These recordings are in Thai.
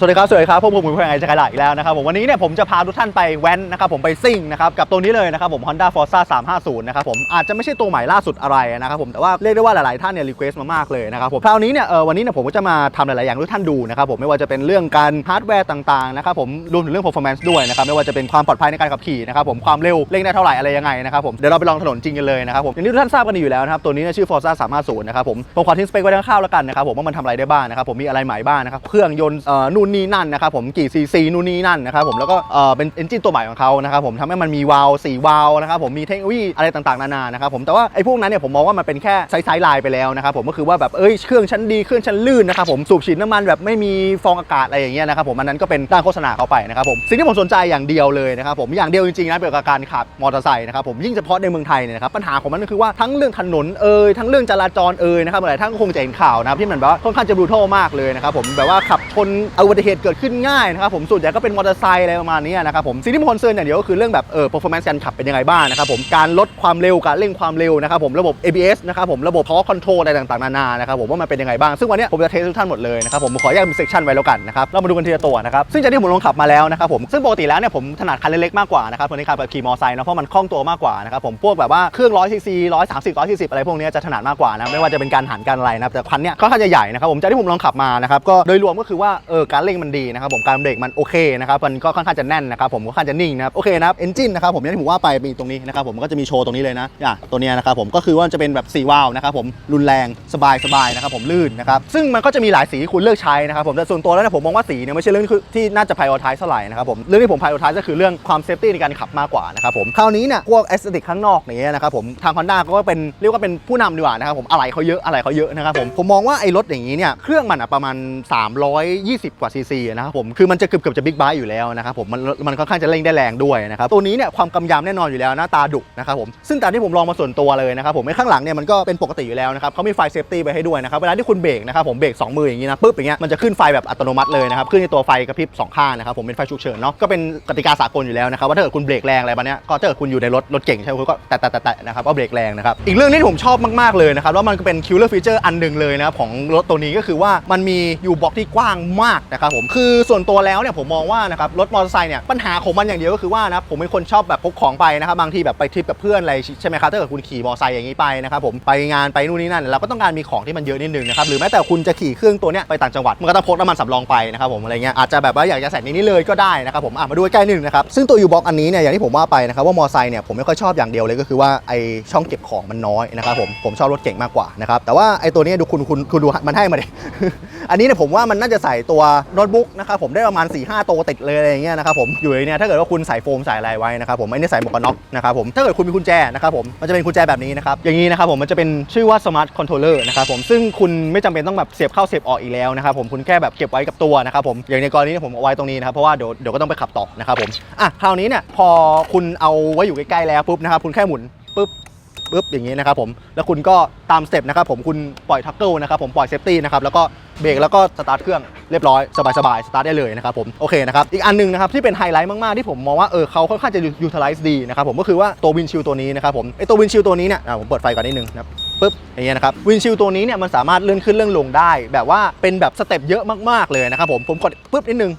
สวัสดีครับ สวัสดีครับพวกผมมือพลังไอจักรยานอีกแล้วนะครับผมวันนี้เนี่ยผมจะพาทุกท่านไปแว้นนะครับผมไปซิ่งนะครับกับตัวนี้เลยนะครับผม Honda Forza 350 นะครับผมอาจจะไม่ใช่ตัวใหม่ล่าสุดอะไรนะครับผมแต่ว่าเรียกได้ว่าหลาย ๆ ท่านเนี่ยรีเควสต์มามากเลยนะครับผมคราวนี้เนี่ยเออวันนี้เนี่ยผมก็จะมาทำหลาย ๆ อย่างให้ทุกท่านดูนะครับผมไม่ว่าจะเป็นเรื่องการฮาร์ดแวร์ต่าง ๆ นะครับผมรวมถึงเรื่อง performance ด้วยนะครับไม่ว่าจะเป็นความปลอดภัยในการขับขี่นะครับผมความเร็วเร่งได้เท่าไหร่อะไรยังไงนะครับผมเดี๋ยวเราไปลองถนนจริงกันเลยนะครับผมอย่างที่ทุกท่านทราบกันอยู่แล้วนะครับตัวนี้เนี่ยชื่อ Forza 350 นะครับผมผมขอทิ้งสเปคไว้คร่าวๆแล้วกันนะครับผมว่ามันทำอะไรได้บ้างนะครับผมมีอะไรใหม่บ้างนะครับเครื่องยนต์เอ่อนู่นนี่นั่นนะครับผมกี่ซีซีนู่นนี่นั่นนะครับผมแล้วก็เอ่อเป็นเอนจินตัวใหม่ของเขานะครับผมทำให้มันมีวาล์วสี่วาล์วนะครับผมมีเทคโนโลยีอะไรต่างๆนานานะครับผมแต่ว่าไอ้พวกนั้นเนี่ยผมมองว่ามันเป็นแค่ไซส์ไลน์ไปแล้วนะครับผมก็คือว่าแบบเอ้ยเครื่องชั้นดีเครื่องชั้นลื่นนะครับผมสูบฉีดน้ำมันแบบไม่มีฟองอากาศอะไรอย่างเงี้ยนะครับผมอันนั้นก็เป็นด้านโฆษณาเขาไปนะครับผมสิ่งที่ผมสนใจอย่างเดียวเลยนะครับผมอย่างเดียวจริงๆนะเกี่ยวกับการขับมอเตอร์ไซค์นะครับผมยิ่งเฉพาะในเมืองไทยเนี่ยนะครับปัญหาของมันก็คือว่าทั้งเรื่องถนนเอ่ยทั้งเรื่องจราจรเอ่ยนะครับหลายท่านก็คงจะเห็นข่าวนะครับที่มันแบบว่าค่อนข้างจะบรูทัลมากเลยนะครับผมแบบว่าขับชนอุบัติเหตุเกิดขึ้นง่ายนะครับผมส่วนใหญ่ก็เป็นมอเตอร์ไซค์อะไรประมาณนี้นะครับผมสิ่งที่ผมคอนเซิร์นอย่างเดียวก็คือเรื่องแบบเออ performance การขับเป็นยังไงบ้างนะครับผมการลดความเร็วการเร่งความเร็วนะครับผมระบบ ABS นะครับผมระบบ power control อะไรต่างๆนานานะครับผมว่ามันเป็นยังไงบ้างซึ่งวันนี้ผมจะเทสทุกท่านหมดเลยนะครับผมขอแยกเป็นเซกชันไว้แล้วกันนะครับเรามาดูกันทีละตัวนะครับซึ่งจากที่ผมลองขับมาแล้วนะครับผมซึ่งปกติแล้วเนี่ยผมถนัดคันเล็กๆมากกว่านะครับคนที่ขับแบบขี่มอไซค์เนอะเพราะมันคล่องตัวมากกว่านะครับผมพวกแบบว่าเครื่อง100ซีซี130 140อยสี่สิบอะไรพวกเนี้ยจะถนัดมากกว่านะไม่ว่าจะเป็นการหันการอะไรนะแต่คันเนี้ยค่อนข้างจะใหญ่นะครับผมจากที่ผมลองขับมานะครับก็โดยรวมก็คือว่าเออการเร่งมันดีนะครับผมการเบรกมันโอเคนะครับมันก็ค่อนข้างจะแน่นนะครับผมค่อนข้างจะนิ่งนะครับโอเคนะครับเอนจินนะครับผมอย่างที่ผมว่าไปมีตรงนี้นะครับผมมันก็จะมีโชว์ตรงนี้เลยนะอะตัวเนี้ยนะครับผมก็คือว่าจะเป็นแบบสีวาล์วนะครับผมรุนแรงสบายสบายนะครับผมลื่นนะครับซึ่งมันก็จะมีหลายสีที่คุณเลือกใช้นะครับผมแต่ส่วนตัวแล้วเนี่ยผมมองว่าสีเนี่ยไม่ใช่เรื่องที่น่าจะ prioritize เท่าไหร่นะครับผมเรื่องที่ผม prioritize ก็คือเรื่องความเซฟตี้ในการขับมากกว่านะครับผมคราวนี้เนี่ยพวก aesthetic ข้างนอกอย่างเงี้ยนะครับผมทาง Honda ก็เป็นเรียกว่าเป็นผู้นำดีกว่านะครับผมอะไรเขาเยอะอะไรเขาเยอะนะครับผมผมมองว่าไอ้รถอย่างนี้เนี่ยเครื่องมันอะประมาณ 320 กว่าซีซีนะครับผมคือมันจะเกือบเกือบจะบิ๊กไบค์อยู่แล้วนะครับผมมันมันค่อนข้างจะเร่งได้แรงด้วยนะครับตัวนี้เนี่ยความกำยำแน่นอนอยู่แล้วหน้าตาดุนะครับผมซึ่งตามที่ผมลองมาส่วนตัวเลยนะครับผมไอ้ข้างหลังเนี่ยมันก็เป็นปกติอยู่แล้วนะครับเขามีไฟเซฟตี้ไปให้ด้วยนะครับเวลาที่คุณเบรกนะครับผมเบรกสองมืออย่างนี้นะปุ๊บอย่างเงี้ยมันจะขึ้นไฟแบบอัตโนมัติเลยนะครับขึ้นในตัวไฟกระพริบสองข้างนะครับผมเป็นไฟฉุกเฉินเนาะก็เป็นกติกาสากลอยู่แล้วนะครับว่าถ้าเกิดคุณเบรกแรงอะไรแบบเนี้ยก็ถ้าเกิดคุณอยู่ในรถรถเก่งใช่ไหมคุณก็แตะแตะแตะแตะนะครับก็เบรกแรงนะครับอีกเรื่องที่ผมชอบมากๆเลยนะครับแล้วมันก็เป็นคิลเลอร์ฟีเจอร์อันหนึ่งเลยนะครับของรถตัวนี้ก็คือว่ามันมียูบ็อกที่กว้างมากนะครับผมคือส่วนตัวแล้วเนี่ยผมมองว่านะครับรถมอเตอร์ไซค์เนี่ยปัญหาของมันอย่างเดียวก็คือว่านะผมเป็นคนชอบแบบพกของไปนะครับบางทีแบบไปทริปกับเพื่อนอะไรใช่ไหมครับถ้าเกิดคุณขี่มอเตอร์ไซค์อย่างนี้ไปนะครับผมไปงานไปนู่นนี่นั่นเราก็ต้องการมีของที่มันเยอะนิดนึงนะครับหรือแม้แต่คุณจะขี่เครื่องตัวเนี้ยไปต่างจังหวัดมันก็ต้องพกน้ำมันสำรองไปนะครับผมอะไรเงี้ยอาจจะแบบว่าอยากจะใส่ในนี้เลยก็ได้นะครับผมอะมาดูใกล้ๆนิดนึงนะครับซึ่งตัวยูบ็อกอันนี้เนี่ยอย่างที่ผมว่าไปนะครับว่ามอเตอร์ไซค์เนี่ยผมไม่ค่อยชอบอย่างเดียวเลยก็คือว่าไอช่องเก็บของมันน้อยนะครับผมผมชอบรถเก่งมากกว่านะครับแต่ว่าไอตัวนี้ดูคุณคุณคุณดูมันให้มาดิอันนี้เนี่ยผมว่ามันน่าจะใส่ตัวโน้ตบุ๊กนะครับผมได้ประมาณ4ี่ห้าตัวติดเลยอะไรเงี้ยนะครับผมอยู่ในเนี่ยถ้าเกิดว่าคุณใส่โฟมใส่อะไรไว้นะครับผมไม่ได้ใส่หมวกกันน็อกนะครับผมถ้าเกิดคุณมีกุญแจนะครับผมมันจะเป็นกุญแจแบบนี้นะครับอย่างนี้นะครับผมมันจะเป็นชื่อว่า smart controller นะครับผมซึ่งคุณไม่จำเป็นต้องแบบเสียบเข้าเสียบออกอีกแล้วนะครับผมคุณแค่แบบเก็บไว้กับตัวนะครับผมอย่างในกรณีนี้ผมเอาไว้ตรงนี้นะครับเพราะว่าเดี๋ยวเดี๋ยวก็ต้องไปขับต่อนะครับผมอะคราวนี้เนี่ยพอคุณเอาไว้อยู่ใกล้ๆแล้วปุ๊บนะครับคุณแค่หมุนปุ๊บ ปุ๊บอย่างนี้นะครับผมแล้วคุณก็ตามสเต็ปนะครับผมคุณปล่อยทักเกิลนะครับผมปล่อยเซฟตี้นะครับแล้วก็เบรกแล้วก็สตาร์ทเครื่องเรียบร้อยสบายๆสตาร์ทได้เลยนะครับผมโอเคนะครับอีกอันหนึงนะครับที่เป็นไฮไลท์มากๆที่ผมมองว่าเออเขาค่อนข้างจะยูทิลไลซ์ดีนะครับผมก็คือว่าตัววินชิลตัวนี้นะครับผมไอตัววินชิลตัวนี้เนี่ยอะผมเปิดไฟก่อนนิดนึงนะปุ๊บอย่างเงี้ยนะครับวินชิลตัวนี้เนี่ยมันสามารถเลื่อนขึ้นเลื่อนลงได้ แบบว่าเป็นแบบสเต็ปเยอะมากๆเลยนะครับผมผมกดปุ๊บนิดนึง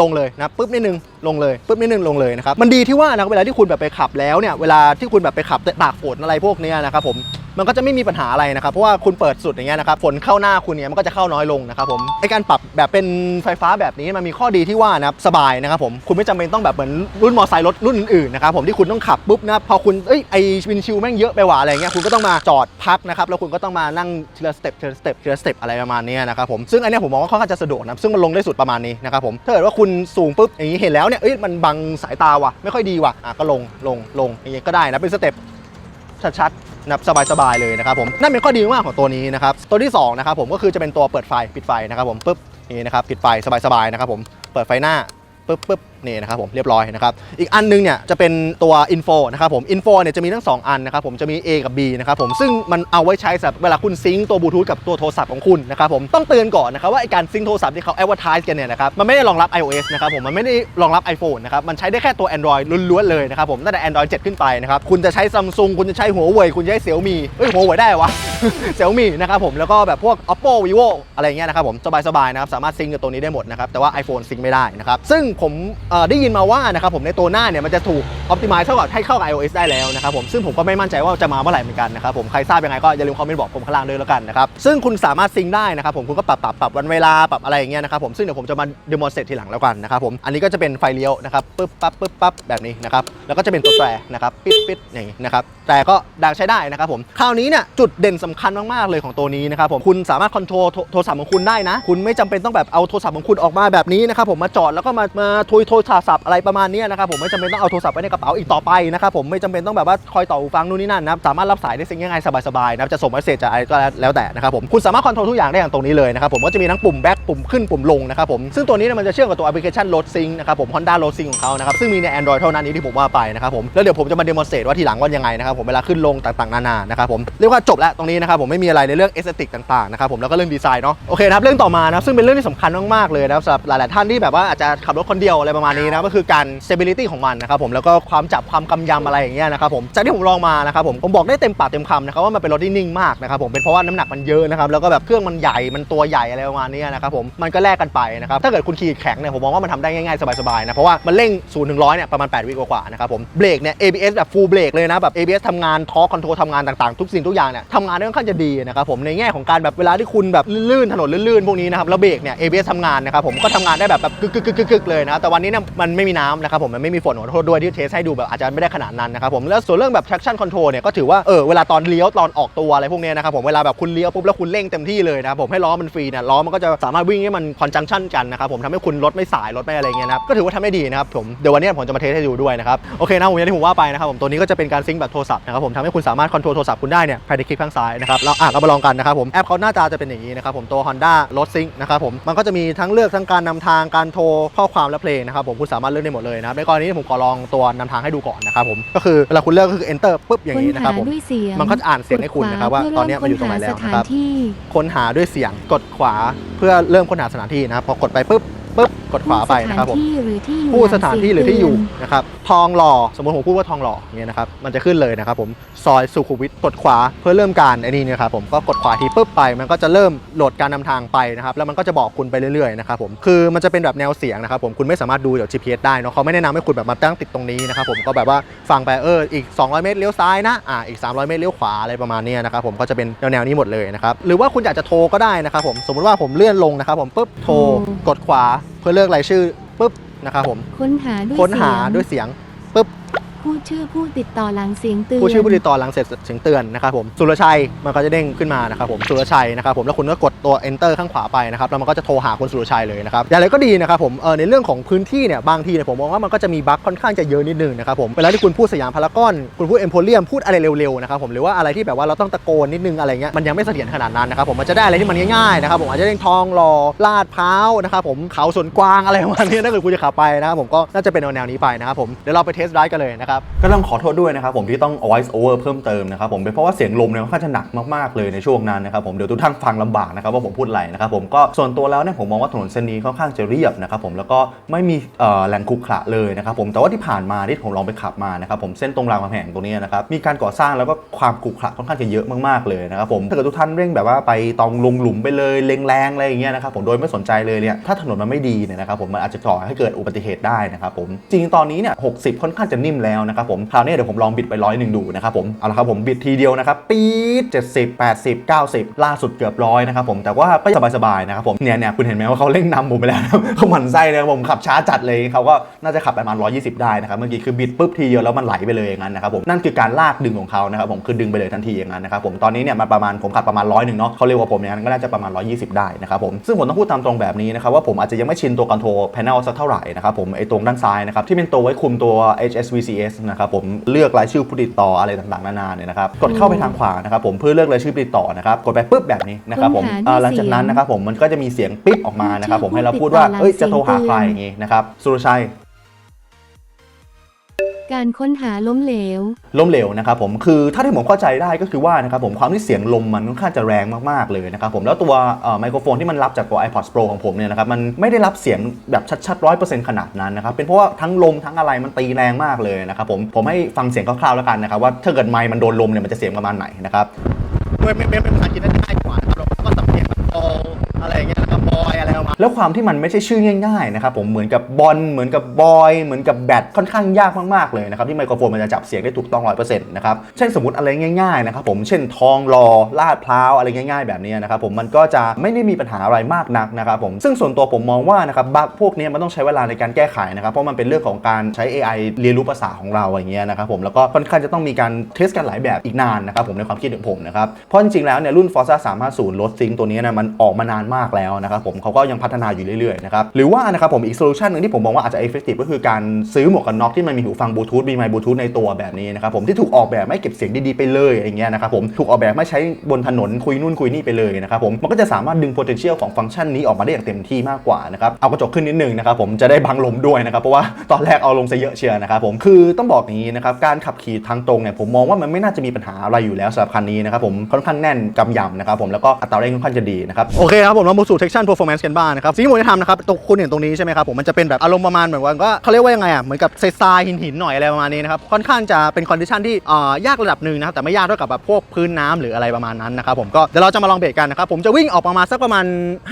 ลงเลยนะปุ๊บนิดนึงลงเลยปุ๊บนิดนึงลงเลยนะครับมันดีที่ว่านะเวลาที่คุณแบบไปขับแล้วเนี่ยเวลาที่คุณแบบไปขับตากฝนอะไรพวกนี้นะครับผมมันก็จะไม่มีปัญหาอะไรนะครับ เพราะว่าคุณเปิดสุดอย่างเงี้ยนะครับฝนเข้าหน้าคุณเนี่ยมันก็จะเข้าน้อยลงนะครับผมไอการปรับแบบเป็นไฟฟ้าแบบนี้มันมีข้อดีที่ว่านะครับสบายนะครับผมคุณไม่จำเป็นต้องแบบเหมือนรุ่นมอเตอร์ไซค์รถรุ่นอื่นๆนะครับผมที่คุณต้องขับปุ๊บนะพอคุณเอ้ยไอวินชิลแม่งเยอะไปว่ะอะไรเงี้ยคุณก็ต้องมาจอดพักนะครับแล้วคุณก็ต้องมานั่งทีละสเต็ปทีละสเต็ปทีละสเต็ปอะไรประมาณนี้นะครับผมซึ่งอันนี้ผมมองว่าค่อนข้างจะสะดวกนะซึ่งมันลงได้สุดประมาณนี้นะครับผมถ้าเกิดว่าคุณสูงปุ๊บอย่างนี้เห็นแล้วเนี่ยเอ้ยมันบังสายตาว่ะไม่ค่อยดีว่ะอะก็ลงลงลงอย่างเงี้ยก็ได้นะเป็นสเต็ปชัดๆนะครับสบายๆเลยนะครับผมนั่นเป็นข้อดีมากของตัวนี้นะครับตัวที่สองนะครับผมก็คือจะเป็นตัวเปิดไฟปิดไฟนะครับผมปุ๊บนี่นะครับปิดไฟสบายๆนะครับผมเปิดไฟหน้าปุ๊บปุ๊บนี่นะครับผมเรียบร้อยนะครับอีกอันนึงเนี่ยจะเป็นตัว info นะครับผม info เนี่ยจะมีทั้ง 2 อันนะครับผมจะมี A กับ B นะครับผมซึ่งมันเอาไว้ใช้สำหรับเวลาคุณซิงตัวบลูทูธกับตัวโทรศัพท์ของคุณนะครับผมต้องเตือนก่อนนะครับว่าไอการซิงโทรศัพท์ที่เขา advertise กันเนี่ยนะครับมันไม่ได้รองรับ iOS นะครับผมมันไม่ได้รองรับ iPhone นะครับมันใช้ได้แค่ตัว Android ล้วนๆเลยนะครับผมตั้งแต่ Android 7 ขึ้นไปนะครับคุณจะใช้ Samsung คุณจะใช้หัวเว่ยคุณจะใช้ Xiaomi เอ้ยหัวเว่ยได้เหรอวะ Xiaomi นะครับผมแล้วก็แบบพวก Oppo Vivo อะไรเงี้ยนะครับผมสบายๆนะครับสามารถซิงกับตัวนี้ได้หมดนะครับแต่ว่า iPhone ซิงไม่ได้นะครับซึ่งผมได้ยินมาว่านะครับผมในตัวหน้าเนี่ยมันจะถูก optimize เท่ากับให้เข้ากับ iOS ได้แล้วนะครับผมซึ่งผมก็ไม่มั่นใจว่าจะมาเมื่อไหร่เหมือนกันนะครับผมใครทราบยังไงก็อย่าลืมคอมเมนต์บอกผมข้างล่างด้วยแล้วกันนะครับซึ่งคุณสามารถซิงได้นะครับผมคุณก็ปรับปรับปรับวันเวลาปรับอะไรอย่างเงี้ยนะครับผมซึ่งเดี๋ยวผมจะมา demonstrate ทีหลังแล้วกันนะครับผมอันนี้ก็จะเป็นไฟเลี้ยวนะครับปึ๊บปั๊บปึ๊บปั๊บแบบนี้นะครับแล้วก็จะเป็นตัวแตรนะครับปิดปิดอย่างนี้นะครับแต่ก็ดังใช้ได้นะครับผมคราวนี้เนี่ยจุดเด่นสำคัญมากๆเลยของตัวนี้นะครับผมคุณสามารถคอนโทรลโทรศัพท์ของคุณได้นะ คุณไม่จำเป็นต้องแบบเอาโทรศัพท์ของคุณออกมาแบบนี้นะครับผมมาจอดแล้วก็มามาทุยโทรศัพท์อะไรประมาณนี้นะครับผมไม่จำเป็นต้องเอาโทรศัพท์ไว้ในกระเป๋าอีกต่อไปนะครับผมไม่จำเป็นต้องแบบว่าคอยต่อหูฟังนู่นนี่นั่นนะครับสามารถรับสายได้สิ่งง่ายๆสบายๆนะครับจะส่งเมสเซจจะอะไรก็แล้วแต่นะครับผมคุณสามารถคอนโทรลทุกอย่างได้อย่างตรงนี้เลยนะครับผมก็จะมีทั้งปุ่มแบ็คปุ่มขึ้นปุ่มลงนะครับผมซึ่งตัวนี้มันจะเชื่อมกับตัวแอปพลิเคชัน Road Sync นะครับผม Honda Road Sync ของเขานะครับซึ่งมีใน Android เท่านั้นนี้ที่ผมว่าไปนะครับผมแล้วเดี๋ยวผมจะมา demonstrate ว่าทีหลังว่ายังไงนะครับผมเวลาขึ้นลงต่างๆนานานะครับผมเรียกว่าจบแล้วตรงนี้นะครับผมไม่มีอะไรในเรื่องเอสเตติกต่างๆนะครับผมแล้วก็เรื่องดีไซน์เนาะโอเคนะครับเรื่องต่อมานะซึ่งเป็นเรื่องที่สำคัญมากๆเลยนะครับสำหรับหลายๆท่านที่แบบว่าอาจจะขับรถคนเดียวอะไรประมมาณนี้นะก็คือการ stability ของมันนะครับผมแล้วก็ความจับความกำยำอะไรอย่างเงี้ยนะครับผมจากที่ผมลองมานะครับผมผมบอกได้เต็มปากเต็มคำนะครับว่ามันเป็นรถที่นิ่งมากนะครับผมเป็นเพราะว่าน้ำหนักมันเยอะนะครับแล้วก็แบบเครื่องมันใหญ่มันตัวใหญ่อะไรประมาณนี้นะครับผมมันก็แลกกันไปนะครับถ้าเกิดคุณขี่แข็งเนี่ยผมมองว่ามันทำได้ง่ายๆสบายๆนะเพราะว่ามันเร่ง0ูนย์ถึงร้อยเนี่ยประมาณ8วิกว่าๆนะครับผมเบรกเนี่ย ABS แบบ full เบรกเลยนะแบบ ABS ทำงานทอร์คอนโทรลทำงานต่างๆทุกสิ่งทุกอย่างเนี่ยทำงานได้ค่อนข้างจะดีนะครับผมในแง่ของการแบบเวลาที่คุณแบบลื่นๆถนนลื่นๆพวกนี้นะครับแล้วเบรกเนี่ย ABS ทำงานนะครับผมก็ทำงานได้แบบแบบกึกๆๆๆเลยนะแต่วันนี้เนี่ยมันไม่มีน้ำนะครับผมมันไม่มีฝนขอโทษด้วยที่เทสให้ดูแบบอาจจะไม่ได้ขนาดนั้นนะครับผมแล้วส่วนเรื่องแบบ traction control เนี่ยก็ถือว่าเออเวลาตอนเลี้ยวตอนออกตัวอะไรพวกเนี้ยนะครับผมเวลาแบบคุณเลี้ยวปุ๊บแล้วคุณเร่งเต็มที่เลยนะครับผมให้ล้อมันฟรีเนี่ยล้อมันก็จะสามารถวิ่งให้มัน conjunction กันนะครับผมทำให้คุณรถไม่สายรถไม่อะไรเงี้ยนะครับก็ถือว่าทำได้ดีนะครับผมเดี๋ยววันนี้ผมจะมาเทสให้ดูด้วยนะครับโอเคนะผมอย่างที่ผมว่าไปนะครับผมตัวนี้ก็จะเป็นการซิงค์แบบโทรศัพท์นะครับผมทำให้คุณสามารถคอนโทรลโทรศัพท์คุณได้เนี่ยภายในคลิกข้างซ้ายนะครับเราอะเรามาลองกันนะครับผมแอปเขาหน้าตาจะเป็นอย่างนี้นะครับผมตัว Honda Road Sync นะครับผมมันก็จะมีทั้งเลือกทั้งการนำทางการโทรข้อความและเพลงนะครับผมคุณสามารถเลือกได้หมดเลยนะครับในกรณีนี้ผมขอลองตัวนำทางให้ดูก่อนนะครับผมก็คือเวลาคุณเลือกก็คือ enter ปุ๊บอย่างนี้นะครับผมด้วยเสียงมันก็จะอ่านเสียงให้คุณนะครับว่าตอนนี้มันอยู่ตรงไหนแล้วนะครับเพื่อเมค้นหาสถานที่ค้นหาด้วยเสียงกดขวาเพื่อเริ่มค้นหาสถานที่นะครับพอกดไปปุ๊บปุ๊บกดขวาไปนะครับผมผู้สถานที่หรือที่อยู่ผู้สถานที่หรือที่อยู่ตามเสีงเตืนนะครับทองหล่อสมมติผมพูดว่าทองหล่ออย่างเงี้ยนะครับมันจะขึ้นเลยนะครับผมซอยสุขุมวิทกดขวาเพื่อเริ่มการไอ้นี่เนะครับผมก็กดขวาทีปุ๊บไป มันก็จะเริ่มโหลดการนำทางไปนะครับแล้วมันก็จะบอกคุณไปเรื่อยๆนะครับผมคือมันจะเป็นแบบแนวเสียงนะครับผมคุณไม่สามารถดูจาก GPS ได้เนาะเขาไม่แนะนำให้คุณแบบมาตั้งติดตรงนี้นะครับผมก็แบบว่าฟังไปเอออีก 200 เมตรเลี้ยวซ้ายนะอ่าอีก 300 เมตรเลี้ยวขวาอะไรประมาณเนี้ยนะครับผมก็จะเป็นแนวๆนี้หมดเลยนะครับหรือว่าคุณอยากจะโทรก็ได้นะครับผมสมมุติว่าผมเลื่อนลงนะครับผมปุ๊บโทรกดขวา เพื่อเลือกรายชื่อปุ๊บนะครับผม ค้นหาด้วยค้นหาเสียง ด้วยเสียงปุ๊บ พูดชื่อผู้ติดต่อหลังเสียงเตือน ผู้ชื่อผู้ติดต่อหลังเสร็จเสียงเตือนนะครับผมสุรชัยมันก็จะเด้งขึ้นมานะครับผมสุรชัยนะครับผมแล้วคุณก็กดตัว enter ข้างขวาไปนะครับแล้วมันก็จะโทรหาคุณสุรชัยเลยนะครับอย่างไรก็ดีนะครับผมเออในเรื่องของพื้นที่เนี่ยบางทีเนี่ยผมมองว่ามันก็จะมีบั๊กค่อนข้างจะเยอะนิดนึงนะครับผมเวลาที่คุณพูดสยามพารากอนคุณพูดเอ็มโพเรียมพูดอะไรเร็วๆนะครับผมหรือว่าอะไรที่แบบว่าเราต้องตะโกนนิดนึงอะไรเงี้ยมันยังไม่เสถียรขนาดนั้นนะครับผมมันจะได้อะไรที่มันง่ายๆนะครับผมอาจจะเด้งทองหล่อลาดพร้าวนะครับผมเขาสวนกวางอะไรประมาณนี้ถ้าเกิดคุณจะขับไปนะครับผมก็น่าจะเป็นแนวนี้ไปนะครับผมเดี๋ยวเราไปเทสไดรฟ์กันเลยนะครับก็ต้องขอโทษด้วยนะครับผมที่ต้อง voice over เพิ่มเติมนะครับผมเป็นเพราะว่าเสียงลมเนี่ยค่อนข้างจะหนักมากๆเลยในช่วงนั้นนะครับผมเดี๋ยวทุกท่านฟังลำบากนะครับว่าผมพูดอะไรนะครับผมก็ส่วนตัวแล้วเนี่ยผมมองว่าถนนเส้นนี้ค่อนข้างจะเรียบนะครับผมแล้วก็ไม่มีเอ่อแหล่งขรุขระเลยนะครับผมแต่ว่าที่ผ่านมาที่ผมลองไปขับมานะครับผมเส้นตรงรามคำแหงตรงนี้นะครับมีการก่อสร้างแล้วก็ความขรุขระค่อนข้างจะเยอะมากๆเลยนะครับผมถ้าเกิดทุกท่านเร่งแบบว่าไปตองลงหลุมไปเลยแรงอะไรอย่างเงี้ยนะครับผมโดยไม่สนใจเลยเนี่ยถ้าถนนมันไม่ดีเนี่ยนะครับผมมันอาจจะก่อให้เกิดอุบัติเหตุได้นะครับผมจริงตอนนี้เนี่ย60 ค่อนข้างจะนิ่มแล้วนะครับผมคราวนี้เดี๋ยวผมลองบิดไปร้อยหนึ่งดูนะครับผมเอาละครับผมบิดทีเดียวนะครับปี๊ด70 80 90ล่าสุดเกือบร้อยนะครับผมแต่ว่าก็สบายๆนะครับผมเนี่ยเนี่ยคุณเห็นไหมว่าเขาเร่งนำผมไปแล้วเขาหมั่นไส้เลยผมขับช้าจัดเลยเขาก็น่าจะขับประมาณ120 ได้นะครับเมื่อกี้คือบิดปุ๊บทีเดียวแล้วมันไหลไปเลยอย่างนั้นนะครับผมนั่นคือการลากดึงของเขานะครับผมคือดึงไปเลยทันทีอย่างนั้นนะครับผมตอนนี้เนี่ยมันประมาณผมขับประมาณร้อยหนึ่งเนาะเขาเร็วกว่าผมอย่างนั้นก็น่าจะประมาณ 120 ได้นะครับผมซึ่งผมต้องพูดตามตรงแบบนี้นะครับว่าผมอาจจะยังไม่ชินตัวคอนโทรลแพนเนลสักเท่าไหร่นะครับผมไอ้ตรงด้านซ้ายนะครับที่เป็นตัวไว้คุมตัว HSVCS นะครับผมเลือกรายชื่อผู้ติดต่ออะไรต่างๆนานาเนี่ยนะครับกดเข้าไปทางขวานะครับผมเพื่อเลือกรายชื่อผู้ติดต่อนะครับกดไปปุ๊บแบบนี้นะครับผมค้นหาด้วยอ่าหลังจากนั้นเสียงนะครับผมมันก็จะมีเสียงปิ๊บออกมานะครับผมให้เราพูดว่าเอ้ยจะโทรหาใครอย่างงี้นะครับสุรชัย การค้นหาล้มเหลว ล้มเหลวนะครับผมคือถ้าที่ผมเข้าใจได้ก็คือว่านะครับผมความที่เสียงลมมันค่อนข้างจะแรงมากๆเลยนะครับผมแล้วตัวไมโครโฟนที่มันรับจากตัว iPods Pro ของผมเนี่ยนะครับมันไม่ได้รับเสียงแบบชัดๆร้อยเปอร์เซ็นต์ขนาดนั้นนะครับเป็นเพราะว่าทั้งลมทั้งอะไรมันตีแรงมากเลยนะครับผมผมให้ฟังเสียงคร่าวๆแล้วกันนะครับว่าถ้าเกิดไมค์มันโดนลมเนี่ยมันจะเสียงประมาณไหนนะครับเมื่อเป็นภาษาอังกฤษน่าจะง่ายกว่านะครับเราก็สำเนียงแบบบอลอะไรอย่างเงี้ยนะครับ แล้วความที่มันไม่ใช่ชื่อง่ายๆนะครับผมเหมือนกับบอลเหมือนกับบอย เหมือนกับแบตค่อนข้างยากมากๆเลยนะครับที่ไมโครโฟนมันจะจับเสียงได้ถูกต้องร้อยเปอร์เซ็นต์นะครับเช่นสมมติอะไรง่ายๆนะครับผมเช่นทองหลอลาดพร้าวอะไรง่าย ๆ แบบนี้นะครับผมมันก็จะไม่ได้มีปัญหาอะไรมากนักนะครับผมซึ่งส่วนตัวผมมองว่านะครับบั๊กพวกนี้มันต้องใช้เวลาในการแก้ไขนะครับเพราะมันเป็นเรื่องของการใช้ AI เรียนรู้ภาษาของเราอย่างเงี้ยนะครับผมแล้วก็ค่อนข้างจะต้องมีการเทสกันหลายแบบอีกนานนะครับผมในความคิดของผมนะครับเพราะจริงๆแล้วเนี่ยรุ่น Forza 350รถซิงตัวนี้นะมันออกมานานมากแล้วนะครับผมเขาก็ยังพัฒนาอยู่เรื่อยๆนะครับหรือว่านะครับผมอีกโซลูชันหนึ่งที่ผมมองว่าอาจจะ effective ก็คือการซื้อหมวกกันน็อกที่มันมีหูฟังบลูทูธมีไมค์บลูทูธในตัวแบบนี้นะครับผมที่ถูกออกแบบไม่เก็บเสียงดีๆไปเลยอย่างเงี้ยนะครับผมถูกออกแบบไม่ใช้บนถนนคุยนู่นคุยนี่ไปเลยนะครับผมมันก็จะสามารถดึง potential ของฟังก์ชันนี้ออกมาได้อย่างเต็มที่มากกว่านะครับเอากระจกขึ้นนิดนึงนะครับผมจะได้บังลมด้วยนะครับเพราะว่าตอนแรกเอาลงซะเยอะเชียวนะครับผมคือต้องบอกอย่างนี้นะครับการขับขี่ทางตรงเนี่ยผมมองว่ามันไม่น่าจะมีปัญหาอะไรอยู่แล้วสำหรับคันนี้นะครับผมค่อนข้างแน่นกำยำนะครับผมแล้วก็อัตราเร่งค่อนข้างจะดีนะครับโอเคครับผมเรามาสู่ section performance กันบ้างนะครับสิ่งที่ผมจะทำนะครับตรงคุณเห็นตรงนี้ใช่ไหมครับผมมันจะเป็นแบบอารมณ์ประมาณเหมือนว่าเขาเรียกว่ายังไงอะเหมือนกับทรายๆหินหน่อยอะไรประมาณนี้นะครับค่อนข้างจะเป็นคอนดิชันที่อ่ายากระดับหนึ่งนะครับแต่ไม่ยากเท่ากับแบบพวกพื้นน้ำหรืออะไรประมาณนั้นนะครับผมก็เดี๋ยวเราจะมาลองเบรกกันนะครับผมจะวิ่งออกประมาณสักประมาณ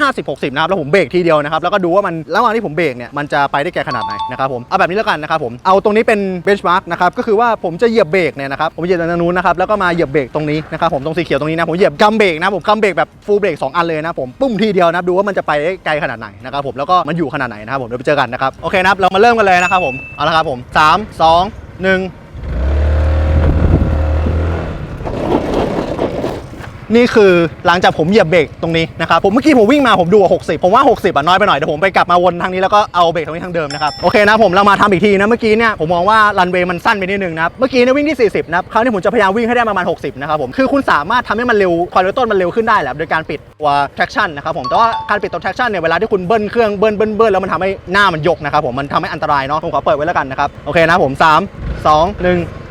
50-60นะครับแล้วผมเบรกทีเดียวนะครับแล้วก็ดูว่ามันระหว่างที่ผมเบรกเนี่ยมันจะไปได้ไกลขนาดไหนนะครับผมเอาแบบนี้แล้วกันนะครับผมเอาตรงนี้เป็นเบนช์มาร์กนะครับก็คือว่าผมจะเหยียบเบรกเนี่ยนะครับผมเหยียบตรงนู้นนะครับแล้วก็มาเหยียบเบรกตรงนี้นะครับผมตรงสีเขียวตรงนี้นะผมเหยียบกำเบรกนะผมกำเบรกแบบฟูลเบรกสองอันเลยนะผมปุ้มทีเดียวนะดูว่ามันจะไปไกลขนาดไหนนะครับผมแล้วก็มันอยู่ขนาดไหนนะครับผมเดี๋ยวไปเจอกันนะครับโอเคนะครับเรามาเริ่มกันเลยนะครับผมเอาละครับผม3 2 1 นี่คือหลังจากผมเหยียบเบรกตรงนี้นะครับผมเมื่อกี้ผมวิ่งมาผมดูว่า60 ผมว่า 60อะน้อยไปหน่อยเดี๋ยวผมไปกลับมาวนทางนี้แล้วก็เอาเบรกตรงนี้ทางเดิมนะครับโอเคนะผมเรามาทำอีกทีนะเมื่อกี้เนี่ยผมมองว่ารันเวย์มันสั้นไปนิดนึงนะเมื่อกี้เนี่ยวิ่งที่ 40นะคราวนี้ผมจะพยายามวิ่งให้ได้ประมาณ 60นะครับผมคือคุณสามารถทำให้มันเร็วความเร็วต้นมันเร็วขึ้นได้แหละโดยการปิดตัว traction นะครับผมแต่ว่าการปิดตัว traction เนี่ยเวลาที่คุณเบิ้ลเครื่องเบิ้ลเบิ้ลเบิ้ลแล้วมันทำให้หน้ามันยกนะครับผมมันทำให้อันตรายเนาะผมขอเปิดไว้แล้วกันนะครับโอเคนะผม3 2 1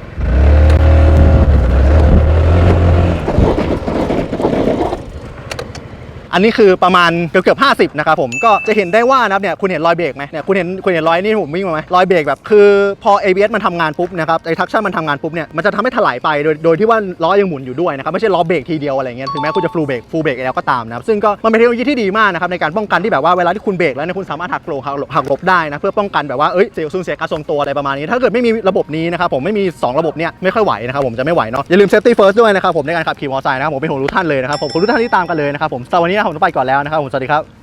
อันนี้คือประมาณเกือบเกือบห้นะครับผมก็จะเห็นได้ว่านะครับเนี่ยคุณเห็นรอยเบรกไหมเนี่ยคุณเห็นคุณเห็นรอยนี่ผมวิ่งมาไหมรอยเบรกแบบคือพอ ABS มันทำงานปุ๊บนะครับไอ้ทักชั่นมันทำงานปุ๊บเนี่ยมันจะทำให้ถลายไปโดยโดยที่ว่าล้อยังหมุนอยู่ด้วยนะครับไม่ใช่ล้อเบรกทีเดียวอะไรเงี้ยถึงแม้คุณจะฟูลเบรกฟูลเบรกแล้วก็ตามนะครับซึ่งก็มันเป็นเทคโนโลยีที่ดีมากนะครับในการป้องกันที่แบบว่าเวลาที่คุณเบรกแล้วเนี่ยคุณสามารถหักโลหักหลบหักหลบได้นะเพื่อป้องกันแบบว่าเอ้ยเสียสูญเสียการทรงตัวอะไรประมาณนี้ ถ้าเกิดไม่มีระบบนี้นะครับผมไม่มีสองระบบเนี่ยไม่ค่อยไหวนะครับผมจะไม่ไหวเนาะอย่าลืม safety first ด้วยนะครับผมในการขับขี่มอเตอร์ไซค์นะครับผมเป็นห่วงทุกท่านเลยนะครับผมคุณทุกท่านที่ตามกันเลยนะครับผมสำหรับวันนี้นะผมต้องไปก่อนแล้วนะครับผมสวัสดีครับ